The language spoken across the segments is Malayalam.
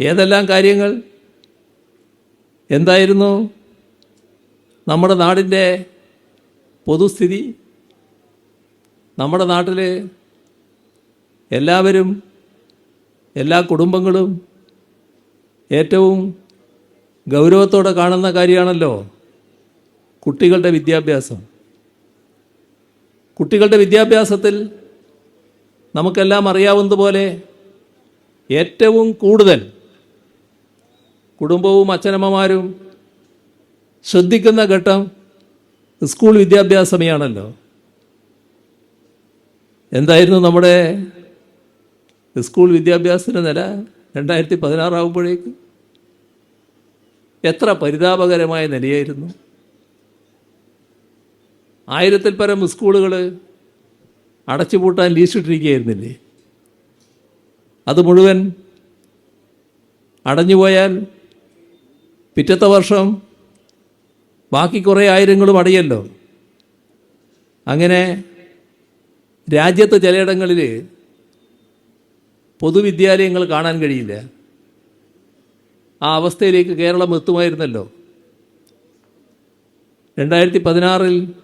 ഏതെല്ലാം കാര്യങ്ങൾ? എന്തായിരുന്നു? നമ്മുടെ നാടിന്റെ പൊതുസ്ഥിതി? നമ്മുടെ നാട്ടിൽ എല്ലാവരും എല്ലാ കുടുംബങ്ങളും ഏറ്റവും ഗൗരവത്തോടെ കാണുന്ന കാര്യമാണല്ലോ കുട്ടികളുടെ വിദ്യാഭ്യാസം. കുട്ടികളുടെ വിദ്യാഭ്യാസത്തിൽ നമുക്കെല്ലാം അറിയാവുന്നതുപോലെ ഏറ്റവും കൂടുതൽ കുടുംബവും അച്ഛനമ്മമാരും ശ്രദ്ധിക്കുന്ന ഘട്ടം സ്കൂൾ വിദ്യാഭ്യാസമേയാണല്ലോ. എന്തായിരുന്നു നമ്മുടെ സ്കൂൾ വിദ്യാഭ്യാസത്തിന്റെ നില രണ്ടായിരത്തി പതിനാറാവുമ്പോഴേക്ക് എത്ര പരിതാപകരമായ നിലയായിരുന്നു. ആയിരത്തിൽ പരം സ്കൂളുകൾ അടച്ചുപൂട്ടാൻ ലീസിട്ടിരിക്കുകയായിരുന്നില്ലേ അത് മുഴുവൻ അടഞ്ഞുപോയാൽ പിറ്റത്തെ വർഷം ബാക്കി കുറേ ആയിരങ്ങളും അടയല്ലോ. അങ്ങനെ രാജ്യത്ത് ചിലയിടങ്ങളിൽ പൊതുവിദ്യാലയങ്ങൾ കാണാൻ കഴിയില്ല. ആ അവസ്ഥയിലേക്ക് കേരളം എത്തുമായിരുന്നല്ലോ. രണ്ടായിരത്തി പതിനാറിൽ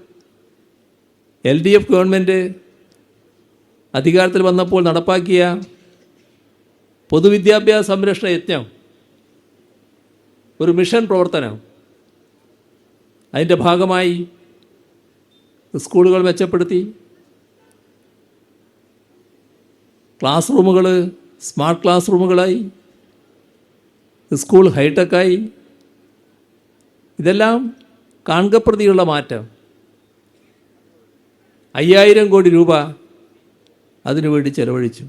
എൽ ഡി എഫ് ഗവൺമെന്റ് അധികാരത്തിൽ വന്നപ്പോൾ നടപ്പാക്കിയ പൊതുവിദ്യാഭ്യാസ സംരക്ഷണ യജ്ഞം ഒരു മിഷൻ പ്രവർത്തനം. അതിന്റെ ഭാഗമായി സ്കൂളുകൾ മെച്ചപ്പെടുത്തി. ക്ലാസ് റൂമുകൾ സ്മാർട്ട് ക്ലാസ് റൂമുകളായി. സ്കൂൾ ഹൈടെക്കായി. ഇതെല്ലാം കാൺകപ്രതിയുള്ള മാറ്റം. അയ്യായിരം കോടി രൂപ അതിനുവേണ്ടി ചെലവഴിച്ചു.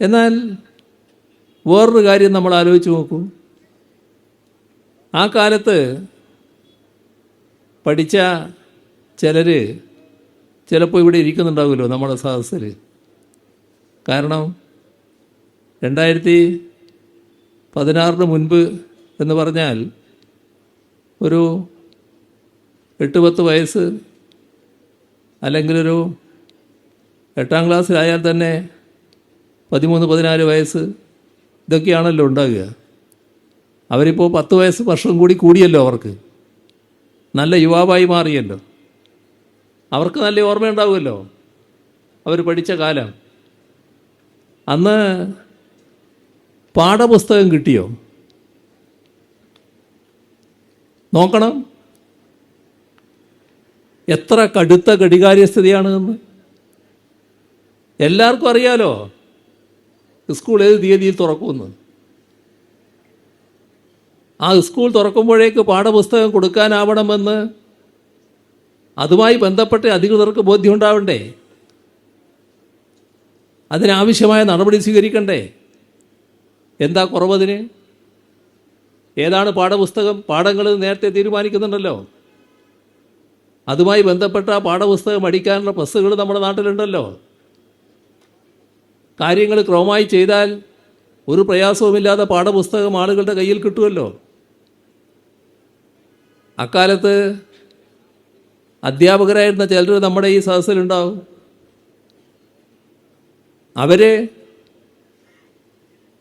എന്നാൽ വേറൊരു കാര്യം നമ്മൾ ആലോചിച്ച് നോക്കൂ. ആ കാലത്ത് പഠിച്ച ചിലർ ചിലപ്പോൾ ഇവിടെ ഇരിക്കുന്നുണ്ടാവുമല്ലോ നമ്മുടെ സദസ്സിൽ. കാരണം രണ്ടായിരത്തി പതിനാറിന് മുൻപ് എന്ന് പറഞ്ഞാൽ ഒരു എട്ട് പത്ത് വയസ്സ് അല്ലെങ്കിൽ ഒരു എട്ടാം ക്ലാസ്സിലായാൽ തന്നെ പതിമൂന്ന് പതിനാല് വയസ്സ് ഇതൊക്കെയാണല്ലോ ഉണ്ടാകുക. അവരിപ്പോൾ പത്ത് വയസ്സ് വർഷം കൂടി കൂടിയല്ലോ അവർക്ക്. നല്ല യുവാവായി മാറിയല്ലോ. അവർക്ക് നല്ല ഓർമ്മയുണ്ടാവുമല്ലോ. അവർ പഠിച്ച കാലം. അന്ന് പാഠപുസ്തകം കിട്ടിയോ? നോക്കണം. എത്ര കടുത്ത ഘടികാര്യസ്ഥിതിയാണ് എന്ന് എല്ലാവർക്കും അറിയാലോ? സ്കൂൾ ഏത് തീയതിയിൽ തുറക്കുമെന്ന്. ആ സ്കൂൾ തുറക്കുമ്പോഴേക്ക് പാഠപുസ്തകം കൊടുക്കാനാവണമെന്ന് അതുമായി ബന്ധപ്പെട്ട അധികൃതർക്ക് ബോധ്യമുണ്ടാവണ്ടേ? അതിനാവശ്യമായ നടപടി സ്വീകരിക്കണ്ടേ? എന്താ കുറവതിന്? ഏതാണ് പാഠപുസ്തകം? പാഠങ്ങൾ നേരത്തെ തീരുമാനിക്കുന്നുണ്ടല്ലോ. അതുമായി ബന്ധപ്പെട്ട പാഠപുസ്തകം അടിക്കാനുള്ള ബസ്സുകൾ നമ്മുടെ നാട്ടിലുണ്ടല്ലോ. കാര്യങ്ങൾ ക്രമമായി ചെയ്താൽ ഒരു പ്രയാസവുമില്ലാതെ പാഠപുസ്തകം ആളുകളുടെ കയ്യിൽ കിട്ടുമല്ലോ. അക്കാലത്ത് അധ്യാപകരായിരുന്ന ചിലർ നമ്മുടെ ഈ സദസ്സിലുണ്ടാവും. അവർ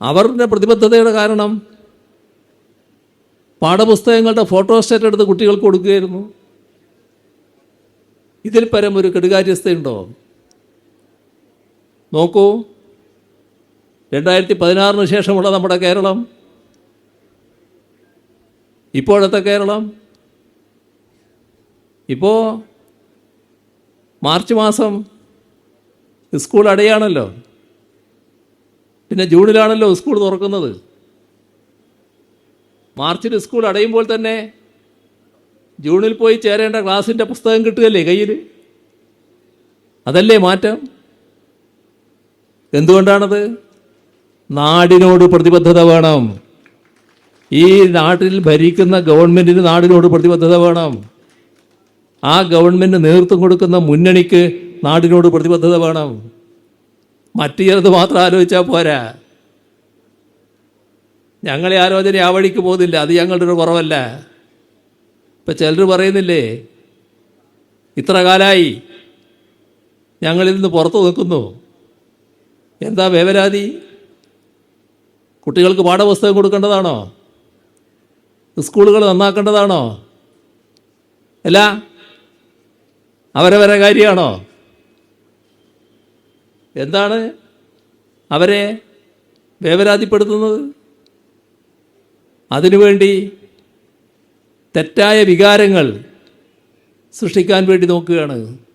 അവരുടെ പ്രതിബദ്ധതയുടെ കാരണം പാഠപുസ്തകങ്ങളുടെ ഫോട്ടോസ്റ്റേറ്റ് എടുത്ത് കുട്ടികൾക്ക് കൊടുക്കുകയായിരുന്നു. ഇതിൽ പരം ഒരു കെടുകാര്യസ്ഥയുണ്ടോ? നോക്കൂ. രണ്ടായിരത്തി പതിനാറിന് ശേഷമുള്ള നമ്മുടെ കേരളം? ഇപ്പോഴത്തെ കേരളം? ഇപ്പോൾ മാർച്ച് മാസം സ്കൂൾ അടയാണല്ലോ. പിന്നെ ജൂണിലാണല്ലോ സ്കൂൾ തുറക്കുന്നത്. മാർച്ചിൽ സ്കൂൾ അടയുമ്പോൾ തന്നെ ജൂണിൽ പോയി ചേരേണ്ട ക്ലാസ്സിന്റെ പുസ്തകം കിട്ടുകയല്ലേ കയ്യിൽ അതല്ലേ മാറ്റം? എന്തുകൊണ്ടാണത്? നാടിനോട് പ്രതിബദ്ധത വേണം. ഈ നാട്ടിൽ ഭരിക്കുന്ന ഗവൺമെന്റിന് നാടിനോട് പ്രതിബദ്ധത വേണം. ആ ഗവൺമെന്റ് നേതൃത്വം കൊടുക്കുന്ന മുന്നണിക്ക് നാടിനോട് പ്രതിബദ്ധത വേണം. മറ്റു ചിലത് മാത്രം ആലോചിച്ചാൽ പോരാ. ഞങ്ങളെ ആലോചന ആ വഴിക്ക് പോകുന്നില്ല. അത് ഞങ്ങളുടെ ഒരു കുറവല്ല. ഇപ്പം ചിലർ പറയുന്നില്ലേ ഇത്ര കാലമായി ഞങ്ങളിൽ നിന്ന് പുറത്തു നിൽക്കുന്നു. എന്താ വേവലാതി? കുട്ടികൾക്ക് പാഠപുസ്തകം കൊടുക്കേണ്ടതാണോ? സ്കൂളുകൾ നന്നാക്കേണ്ടതാണോ? അല്ല അവരവരെ കാര്യമാണോ? എന്താണ് അവരെ വേവരാതിപ്പെടുത്തുന്നത്? അതിനുവേണ്ടി തെറ്റായ വികാരങ്ങൾ സൃഷ്ടിക്കാൻ വേണ്ടി നോക്കുകയാണ്.